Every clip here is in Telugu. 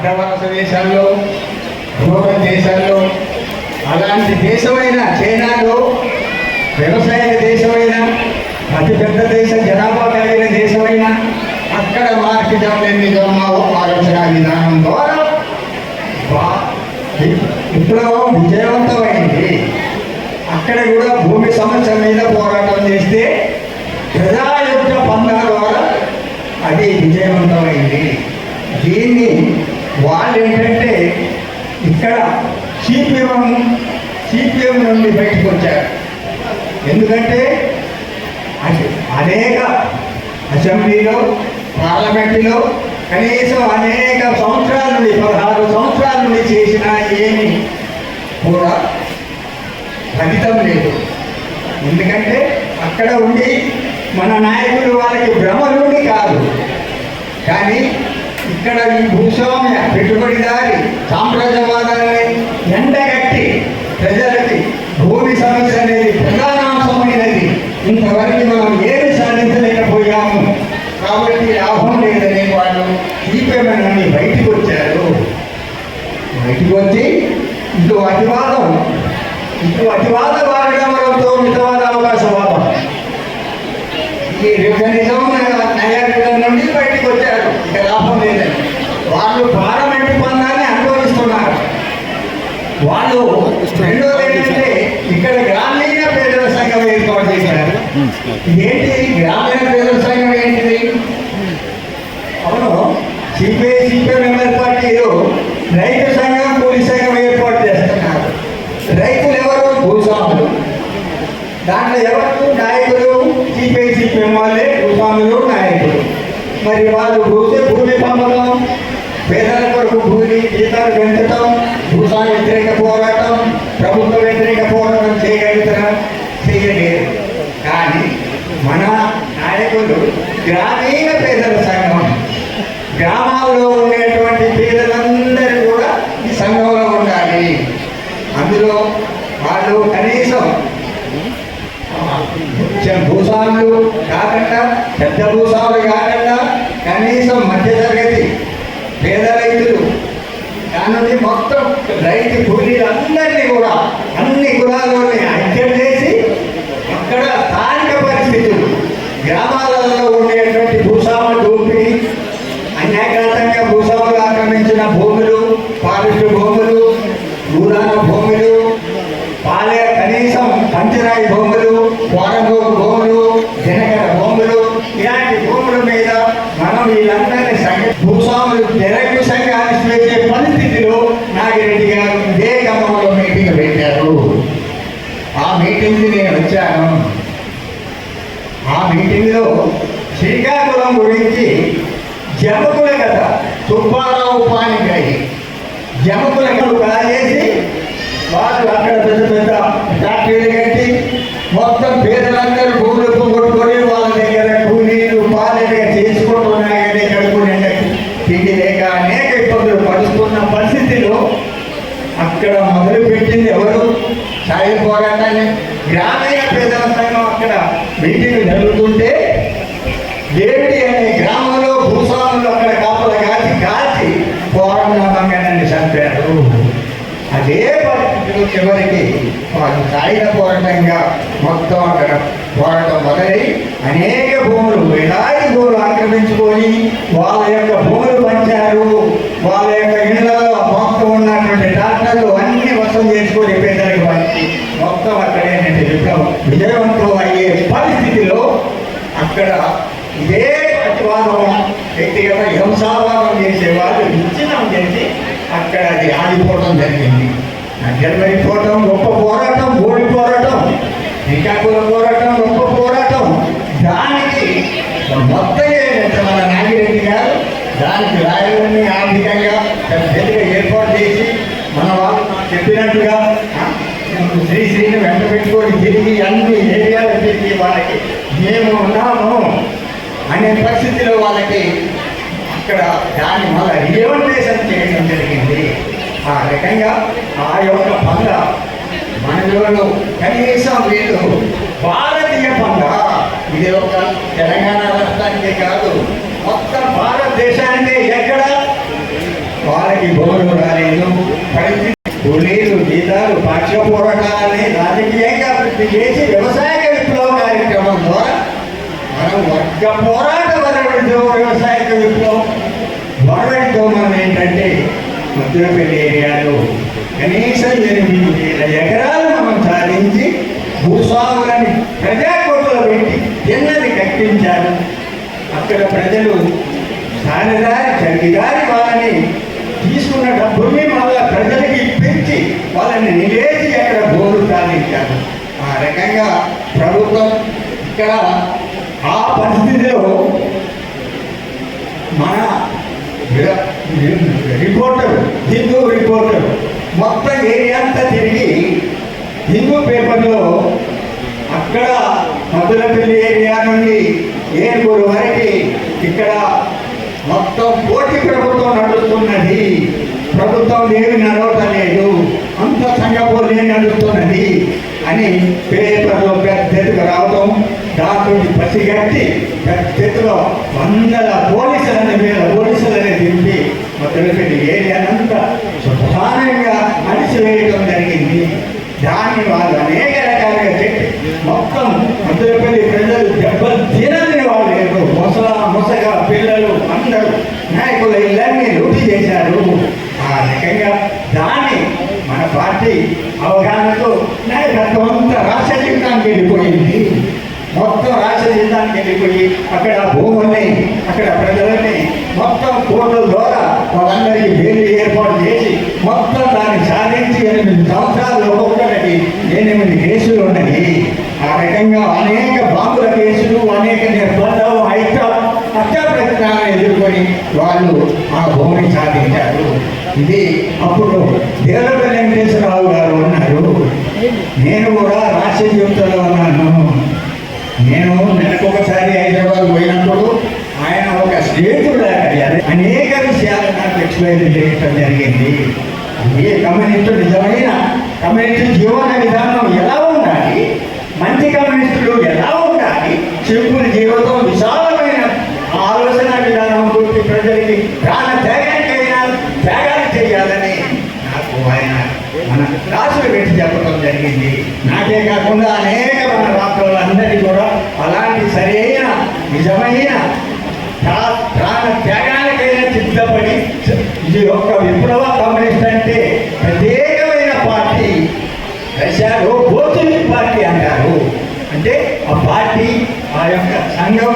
అడ్డవలస దేశాల్లో దూరం దేశాల్లో అలాంటి దేశమైన చైనాలో వ్యవసాయ దేశమైన అతిపెద్ద దేశ జనాభా కలిగిన దేశమైన అక్కడ మార్కెటం నిజం ఆలోచన విధానం ద్వారా విప్లవం విజయవంతమైంది. అక్కడ కూడా భూమి సమస్య మీద పోరాటం చేస్తే ప్రజాయుద్ధ పందా ద్వారా అది విజయవంతమైంది. దీన్ని వాళ్ళు ఏంటంటే ఇక్కడ సిపిఎం సిపిఎం నుండి బయటకు వచ్చారు. ఎందుకంటే అనేక అసెంబ్లీలో పార్లమెంటులో కనీసం అనేక సంవత్సరాల నుండి పదహారు సంవత్సరాల నుండి చేసిన ఏమి కూడా ఫలితం లేదు. ఎందుకంటే అక్కడ ఉండి మన నాయకులు వాళ్ళకి భ్రమలుండి కాదు. కానీ ఇక్కడ ఈ భూస్వామ్య పెట్టుబడిదారు సామ్రాజ్యవాదాన్ని ఎండగట్టి ప్రజలకి భూమి సమస్య అనేది ప్రధానాంశమైనది ఇంతవరకు మనం ఏమి సాధించలేకపోయాము కాబట్టి లాభం లేదని వాళ్ళు ఈపీఎంఎన్ బయటికి వచ్చారు బయటికి వచ్చి ఇటు అతివాదం ఇటు అతివాద వారడంతో మితవాద అవకాశవాదం ఈ రివిజనిజం నైరాటిజం నుండి బయటికి వచ్చారు ఇక లాభం లేదని వాళ్ళు పార్లమెంటు పొందాన్ని అనుభవిస్తున్నారు వాళ్ళు రెండోది ఏంటంటే ఇక్కడ గ్రామీణ పేదల సంఘం ఏర్పాటు చేశారు. ఏంటి గ్రామీణ పేదల సంఘం ఏంటిది? అవును. సిపిఐ సిపిఐ మెంబర్ పార్టీలు రైతు సంఘం పోలీస్ సంఘం ఏర్పాటు చేస్తున్నారు. రైతులు ఎవరు? భూస్వాములు. దాంట్లో ఎవరు? నాయకులు. సిపిఐ సిపిఎం వాళ్ళే భూస్వాములు నాయకులు. మరి వాళ్ళు భూమి భూమి పంపడం పేదల కొరకు భూమి జీతాలు పెంచడం వ్యతిరేక పోరాటం ప్రభుత్వ వ్యతిరేక పోరాటం చేయగలుగుతారా? చేయలేరు. కానీ మన నాయకులు గ్రామీణ పేదల సంఘం గ్రామాల్లో ఉండేటువంటి పేదలందరూ కూడా ఈ సంఘంలో ఉండాలి అందులో వాళ్ళు కనీసం చిన్న భూస్వాములు కాకుండా పెద్ద భూస్వాములు కాకుండా కనీసం మధ్య తరగతి పేద రైతులు దాని నుండి మొత్తం రైతు కూలీలందరినీ కూడా అన్ని కులాల్లోనే ఐక్యం చేసి అక్కడ స్థానిక పరిస్థితులు గ్రామాలలో ఉండేటువంటి భూస్వామ దోపిడీ అన్యాయకరంగా భూస్వాములు ఆక్రమించిన భూములు ఫారెస్ట్ భూములు దూరాల భూములు పాలే కనీసం పంచరాయి భూములు కోరగోగు భూములు జనగర భూములు ఇలాంటి భూముల మీద మనం వీళ్ళందరినీ సంఘ భూస్వాములు నిరంకుశంగా అణిచివేసే పరిస్థితిలో నాగిరెడ్డి గారు ఇదే గమంలో మీటింగ్ పెట్టారు ఆ మీటింగ్కి నేను వచ్చాను ఆ మీటింగ్లో శ్రీకాకుళం గురించి జమకుల కథ సుబ్బారావు పానిగ్రహి జమకుల కథ కాజేసి వాళ్ళు అక్కడ పెద్ద పెద్ద ఫ్యాక్టరీలు కట్టి మొత్తం పేదలందరూ భూములు పోగొట్టుకొని వాళ్ళ దగ్గర కూలీలు పాలేగా చేసుకుంటున్నాయి కానీ కడుకునే తిండి లేక అనేక ఇబ్బందులు పడుతున్న పరిస్థితిలో అక్కడ మొదలు పెట్టింది ఎవరు? సాయి పోరాటాన్ని. గ్రామీణ పేదల సంఘం అక్కడ మీటింగ్ జరుగుతుంది. పరిస్థితిలో చివరికి వాళ్ళు సాయుధ పోరాటంగా మొత్తం అక్కడ పోరాటం మొదలై అనేక భూములు వేలాది భూములు ఆక్రమించుకొని వాళ్ళ యొక్క భూములు పంచారు. వాళ్ళ యొక్క ఇళ్ళలో మొత్తం ఉన్నటువంటి డాక్టర్లు అన్ని వసం చేసుకొని పేదలకు పంచి మొత్తం అక్కడ విప్లవం విజయవంతం అయ్యే పరిస్థితిలో అక్కడ ఇదే ప్రతివాదం వ్యక్తిగత హింసావాదం చేసేవాళ్ళు విచ్ఛిన్నం చేసి అక్కడ అది ఆగిపోవడం జరిగింది. జరిగిపోవటం గొప్ప పోరాటం ఓడి పోరాటం శ్రీకాకుళం పోరాటం గొప్ప పోరాటం. దానికి మొత్తం మన నాగిరెడ్డి గారు దానికి రాయలని ఆర్థికంగా పెద్దగా ఏర్పాటు చేసి మన వాళ్ళు చెప్పినట్టుగా శ్రీశ్రీని వెంట పెట్టుకొని తిరిగి అన్ని ఏరియాలు తిరిగి వాళ్ళకి మేము ఉన్నాము అనే పరిస్థితిలో వాళ్ళకి అక్కడ దాని మళ్ళీ ఏమంటే ఆ రకంగా ఆ యొక్క పండుగ మనలో కనీసం వీళ్ళు భారతీయ పండుగ ఇది ఒక తెలంగాణ రాష్ట్రానికే కాదు మొత్తం భారతదేశానికే ఎక్కడ? వాళ్ళకి వాళ్ళకి భూములు రాలేదు పరిస్థితి కూలీలు జీతాలు పక్ష పోరాటాలని రాజకీయంగా అభివృద్ధి చేసి వ్యవసాయ విప్లవ కార్యక్రమం ద్వారా మనం వర్గ పోరాట వరకు వ్యవసాయ విప్లవం. వరవడితో మనం ఏంటంటే ముద్రపల్లి ఏరియాలో కనీసం ఎనిమిది వేల ఎకరాలు మనం సాధించి భూస్వాములని ప్రజాకోట్లో పెట్టి తిన్నది కట్టించారు. అక్కడ ప్రజలు సారదారి చండిదారి వాళ్ళని తీసుకున్న డబ్బుని మళ్ళా ప్రజలకి పెంచి వాళ్ళని నిలేసి అక్కడ భూములు సాధించారు. ఆ రకంగా ప్రభుత్వం ఇక్కడ ఆ పరిస్థితిలో మన రి- రిపోర్టర్ హిందూ రిపోర్టర్ మొత్తం ఏరియా అంతా తిరిగి హిందూ పేపర్లో అక్కడ మద్దులపల్లి ఏరియా నుండి ఏనుగురు వరకు ఇక్కడ మొత్తం పోటీ ప్రభుత్వం నడుస్తున్నది. ప్రభుత్వం ఏమి నడవటలేదు అంత సంగపూర్లే నడుస్తున్నది అని పేపర్లో పెద్ద ఎత్తుకు రావడం దాని పసిగట్టి పెద్ద ఎత్తులో వందల పోలీసులని మీద తెలిపింది ఏది అంతా ప్రధానంగా మనిషి అణిచివేయడం జరిగింది. దాన్ని వాళ్ళు అనేక రకాలుగా చెప్పి మొత్తం మధురపల్లి ప్రజలు దెబ్బతినని వాళ్ళు లేరు. మొసల పిల్లలు అందరూ నాయకుల ఇళ్ళన్నీ లూటి చేశారు. ఆ రకంగా దాన్ని మన పార్టీ అవగాహనతో నాయకత్వం అంతా రాష్ట్ర జీవితానికి వెళ్ళిపోయింది. మొత్తం రాష్ట్ర జీవితానికి వెళ్ళిపోయి అక్కడ భూముల్ని అక్కడ ప్రజలని మొత్తం కోర్టుల ద్వారా వాళ్ళందరికీ వేలు ఏర్పాటు చేసి మొత్తం దాన్ని సాధించి ఎనిమిది సంవత్సరాలు ఒక్కొక్కరికి ఎనిమిది కేసులు ఉన్నాయి. ఆ రకంగా అనేక బాంబుల కేసులు అనేక నిర్బంధాలు హైట్రా హత్యా ఎదుర్కొని వాళ్ళు ఆ భూమిని సాధించారు. ఇది అప్పుడు దేవర వెంకటేశ్వరరావు గారు ఉన్నారు నేను కూడా రాష్ట్రయుక్తలో జీవితంలో ఉన్నాను. నేను నెలకొకసారి హైదరాబాద్ పోయినప్పుడు ఆయన ఒక స్నేహితుడు అని ఎక్స్ప్లెయిన్ చేయటం జరిగింది. ఏ కమ్యూనిస్టు నిజమైన కమ్యూనిస్టు జీవన విధానం ఎలా ఉండాలి? మంచి కమ్యూనిస్టులు ఎలా ఉండాలి? చెప్పుని జీవితం విశాలమైన ఆలోచన విధానం గురించి ప్రజలకి ప్రాణ చేయాలి త్యాగాలు చేయాలని నాకు ఆయన మన క్లాసులు పెట్టి చెప్పడం జరిగింది. నాకే కాకుండా అనేక మన రాష్ట్రాలందరికీ కూడా అలాంటి సరైన నిజమైన ప్రాణ త్యాగానికైనా సిద్ధపడి ఇది ఒక విప్లవ కమ్యూనిస్ట్ అంటే ప్రత్యేకమైన పార్టీ. రష్యాలో బోతులిక్ పార్టీ అంటారు. అంటే ఆ పార్టీ ఆ యొక్క సంఘం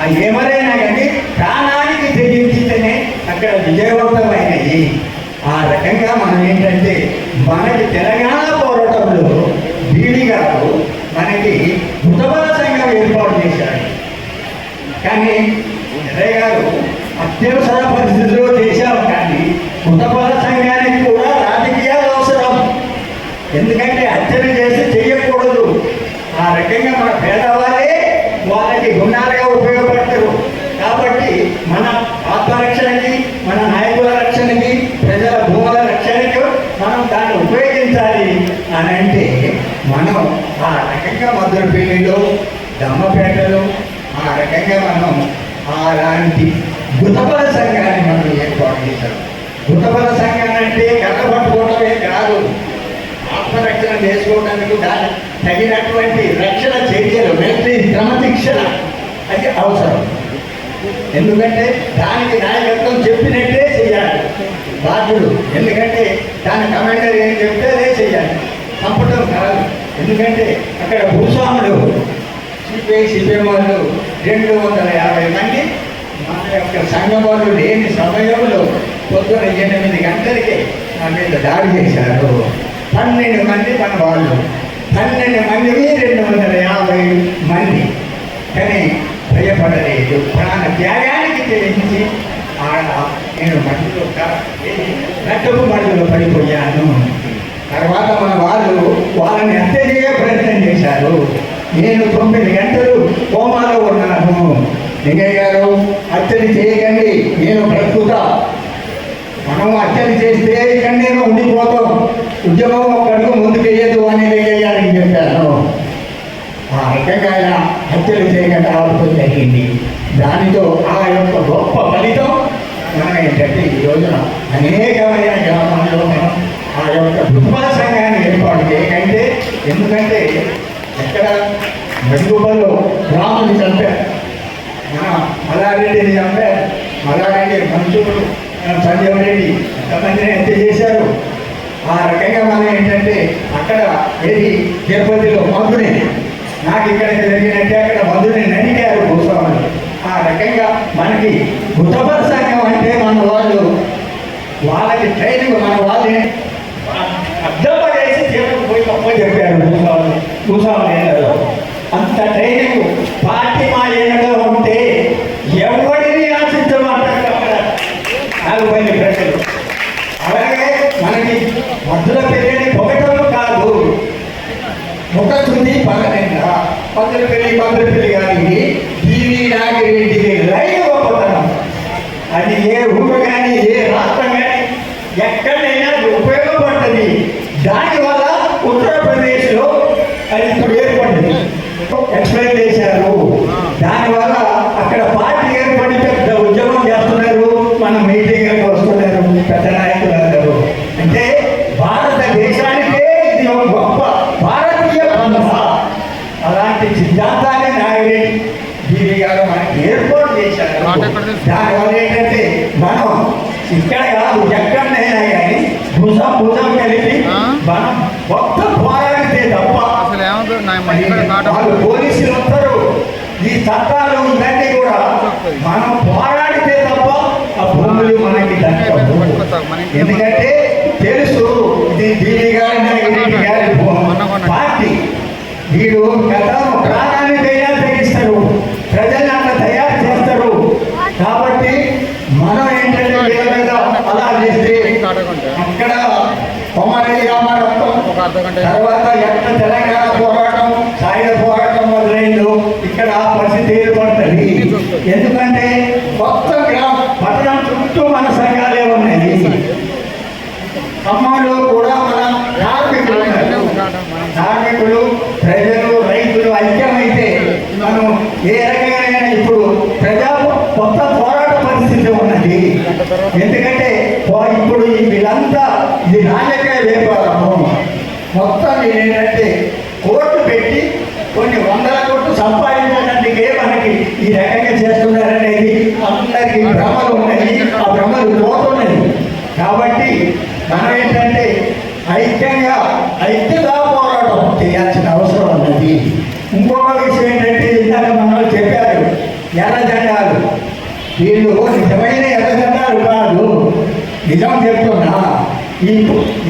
ఆ ఏమైనా కానీ ప్రాణానికి తెగించితేనే అక్కడ విజయవంతమైనవి ఆ రకంగా మనం ఏంటంటే మనకి తెలంగాణ పోరాటంలో బీడి గారు మనకి మృతబల సంఘం ఏర్పాటు చేశారు. కానీ ఎర్రయ్య గారు అత్యవసర పరిస్థితుల్లో చేశారు కానీ సంఘానికి కూడా రాజకీయాలు అవసరం. ఎందుకంటే హత్యలు చేసి చేయకూడదు ఆ రకంగా మన పేదవారే వాళ్ళకి గుణాలుగా ఉపయోగపడతారు. కాబట్టి మన ఆత్మరక్షణకి మన నాయకుల రక్షణకి ప్రజల భూముల రక్షణకి మనం దాన్ని ఉపయోగించాలి అని అంటే మనం ఆ రకంగా మధురపల్లిలో దమ్మపేటలో ఆ రకంగా మనం అలాంటి గుతబల సంఘాన్ని మనం ఏర్పాటు చేశాం. గుతబల సంఘం అంటే కళ్ళ పట్టుకోవటమే కాదు. ఆత్మరక్షణ చేసుకోవడానికి దాని తగినటువంటి రక్షణ చర్యలు మిలిటరీ క్రమశిక్షణ అది అవసరం. ఎందుకంటే దానికి నాయకత్వం చెప్పినట్టే చేయాలి బాధ్యుడు. ఎందుకంటే దాని కమాండర్ ఏం చెప్తే అదే చేయాలి. చంపటం కాదు. ఎందుకంటే అక్కడ భూస్వాములు సిపిఐ సిపిఎం వాళ్ళు రెండు వందల యాభై మంది. మన యొక్క సంఘం వాళ్ళు లేని సమయంలో పొద్దున ఎనిమిది గంటలకి నా మీద దాడి చేశారు. పన్నెండు మంది మన వాళ్ళు. పన్నెండు మందివి రెండు వందల యాభై మంది. కానీ భయపడలేదు. ప్రాణ త్యాగానికి తెలిసి ఆడ నేను మధ్యలో క- మధ్యలో పడిపోయాను. తర్వాత మన వాళ్ళు వాళ్ళని హత్య చేయ ప్రయత్నం చేశారు. నేను తొమ్మిది గంటలు కోమాలో ఉన్నాను. లింగయ్య గారు హత్యలు చేయకండి నేను ప్రస్తుత మనం హత్యలు చేస్తే ఇక్కడ నేను ఉండిపోతాం. ఉద్యమం ఒక్కడికి ముందుకు వేయదు అని లింగయ్య చెప్పాను ఆ రకంగా హత్యలు చేయకుండా ఆపడం జరిగింది. దానితో ఆ యొక్క గొప్ప ఫలితం మనం ఏంటంటే ఈ రోజున అనేకమైన గ్రామాల్లో మనం ఆ యొక్క కుటుంబ సంఘాన్ని ఏర్పాటు చేయకంటే ఎందుకంటే ఎక్కడ మెరుగుబలో రాముని చంపారు. మన మల్లారెడ్డిని చంపారు. మల్లారెడ్డి మనుషులు సంజయ్ రెడ్డి ఎంతమందిని హత్య చేశారు? ఆ రకంగా మనం ఏంటంటే అక్కడ ఏది తిరుపతిలో మందుని. నాకు ఇక్కడ జరిగినట్టే అక్కడ మధుని నడిగారు గోస్వామి ఆ రకంగా మనకి ఉత్తపర సంఘం అంటే మన వాళ్ళు వాళ్ళకి ట్రైనింగ్ మన వాళ్ళని చేసి తీర్పు పోయి తప్ప చెప్పారు భూస్వాములు. భూస్వాములు ఏనాడు అంత ట్రైనింగ్ పార్టీ మా ఏనగా ఉంటే ఎవరిని ఆశించమంటారు అక్కడ నాలుగు మంది ప్రజలు అలాగే మనకి మధ్యలో పెళ్ళని పొగటం కాదు ముఖ శుద్ధి పగలైందా పందుల పెళ్ళి పందుల పెళ్ళి కానీ టీవీ నాగిరెడ్డికి రైలు గొప్పతనం. అది ఏ ఊరు కానీ ఏ రాష్ట్రం కానీ ఎక్కడైనా అది ఉపయోగపడుతుంది. దానివల్ల ఉత్తరప్రదేశ్లో అది ఇప్పుడు ఏర్పడింది. ఎక్స్ప్లెయిన్ చేశారు. దానివల్ల దీని గారు మనకి ఏర్పాటు చేశారు దానివల్ల ఏంటంటే మనం ఇక్కడ కాదు ఎక్కడైనా కానీ భుజం భుజం కలిపి మనం మొత్తం పోరాడితే తప్ప వాళ్ళు పోలీసులు వస్తారు ఈ చట్టాలు ఇవన్నీ కూడా మనం పోరాడితే తప్ప ఆ భూములు మనకి దక్కవు ఎందుకంటే తెలుసు ఇది దీని గారి పార్టీ. వీడు గత ప్రాణానికైనా తెగిస్తారు ప్రజల్ని అట్లా తయారు చేస్తారు. కాబట్టి మనం ఏంటంటే వీళ్ళ మీద అలా చేస్తే అక్కడ కొమ్మరెడ్డి రామారావు తర్వాత ఎక్కడ తెలంగాణ పోరాటం సాయుధ పోరాటం మొదలైందో ఇక్కడ ఆ పరిస్థితి ఏర్పడుతుంది. ఎందుకంటే కొత్త గ్రామం పట్టణం చుట్టూ మన సంఘాలే ఉన్నాయి. ఖమ్మంలో కూడా మన కార్మికులు కార్మికులు ప్రజలు ఏ రకంగా ఇప్పుడు ప్రజా కొత్త పోరాట పరిస్థితి ఉన్నది. ఎందుకంటే ఇప్పుడు వీళ్ళంతా ఇది నాణ్యకాయ వ్యాపారము మొత్తం ఏంటంటే కోర్టు పెట్టి కొన్ని వందల కోట్లు సంపాదించడానికే మనకి ఈ రకంగా చేస్తున్నారనేది అందరికీ భ్రమలు ఉన్నాయి ఆ భ్రమలు పోతున్నాయి కాబట్టి మనం ఏంటంటే ఐక్యంగా ఐక్యతా పోరాటం చేయాల్సిన అవసరం ఉన్నది ఇంకొక విషయం ఏంటంటే ఇందాక మనం చెప్పారు ఎర్ర జెండాలు వీళ్ళు నిజమైన ఎర్ర జెండాలు కాదు నిజం చెప్తున్నా. ఈ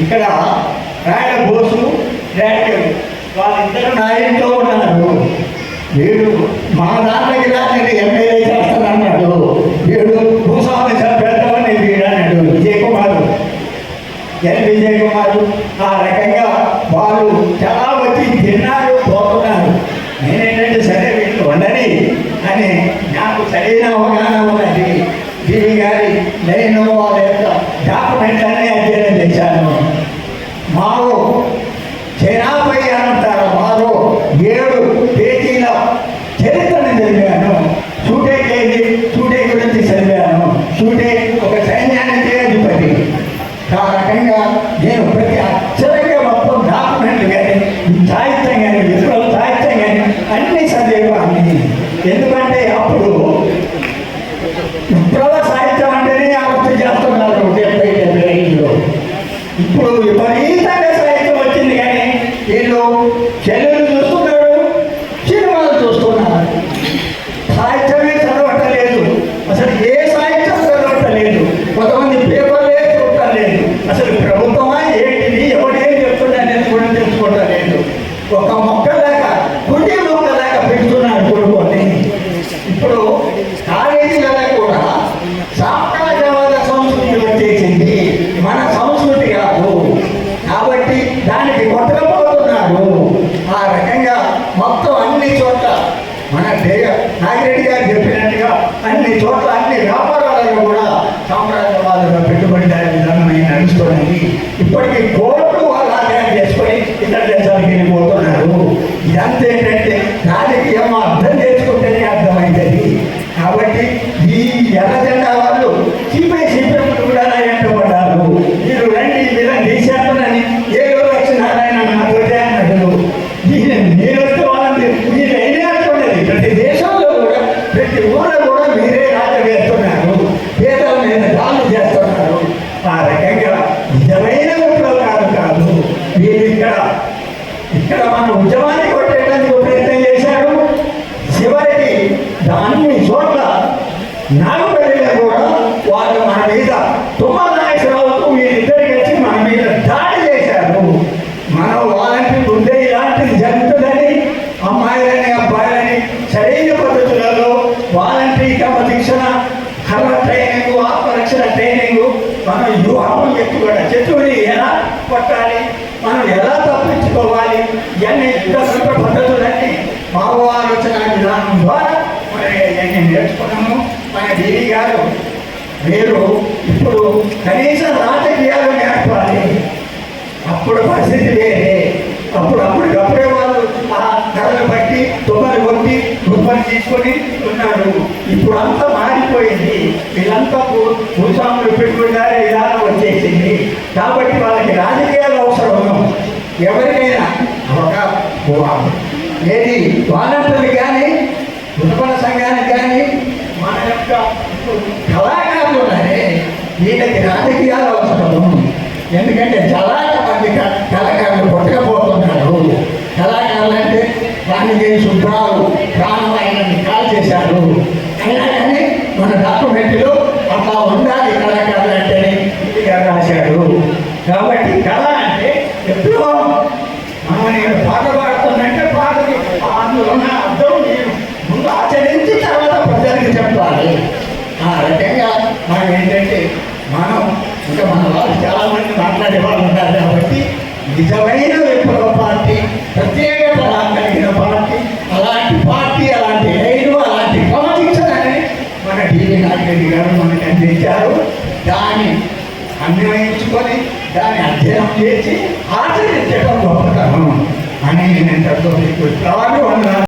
ఇక్కడ రాయల బోసు రాయలు. వాళ్ళిద్దరు నా ఇంట్లో ఉన్నారు. వీడు మా దాంట్లోకి రాని ఎమ్మెల్యే చేస్తానన్నాడు. వీడు భూస్వామి చంపేద్దామని వీడు అన్నాడు విజయ్ కుమార్ ఎన్ విజయ్ కుమార్ ఆ రకంగా వాళ్ళు చాలా వచ్చి తిన్నారు పోతున్నారు. నేనేంటంటే సరే వీళ్ళు ఉండని అని నాకు సరైన అవగాహన వ్యూహం చెట్టు కూడా చెట్టుని ఎలా కొట్టాలి? మనం ఎలా తప్పించుకోవాలి? ఇవన్నీ యుద్ధ సంత పద్ధతులన్నీ మావో ఆలోచన విధానం ద్వారా మనం ఇవన్నీ నేర్చుకున్నాము. మన దేవి గారు మీరు ఇప్పుడు కనీసం రాజకీయాలు నేర్పాలి. అప్పుడు పరిస్థితి వేరే. అప్పుడు అప్పటికప్పుడే కళ్ళు పట్టి తుమ్మలు కొట్టి రూపాన్ని తీసుకొని ఉన్నాడు. ఇప్పుడు అంతా మారిపోయింది. వీళ్ళంతా భూస్వాములు పెట్టుకుంటారే విధానం వచ్చేసింది. కాబట్టి వాళ్ళకి రాజకీయాలు అవసరం ఎవరికైనా ఒక ఏది? imagínense a todos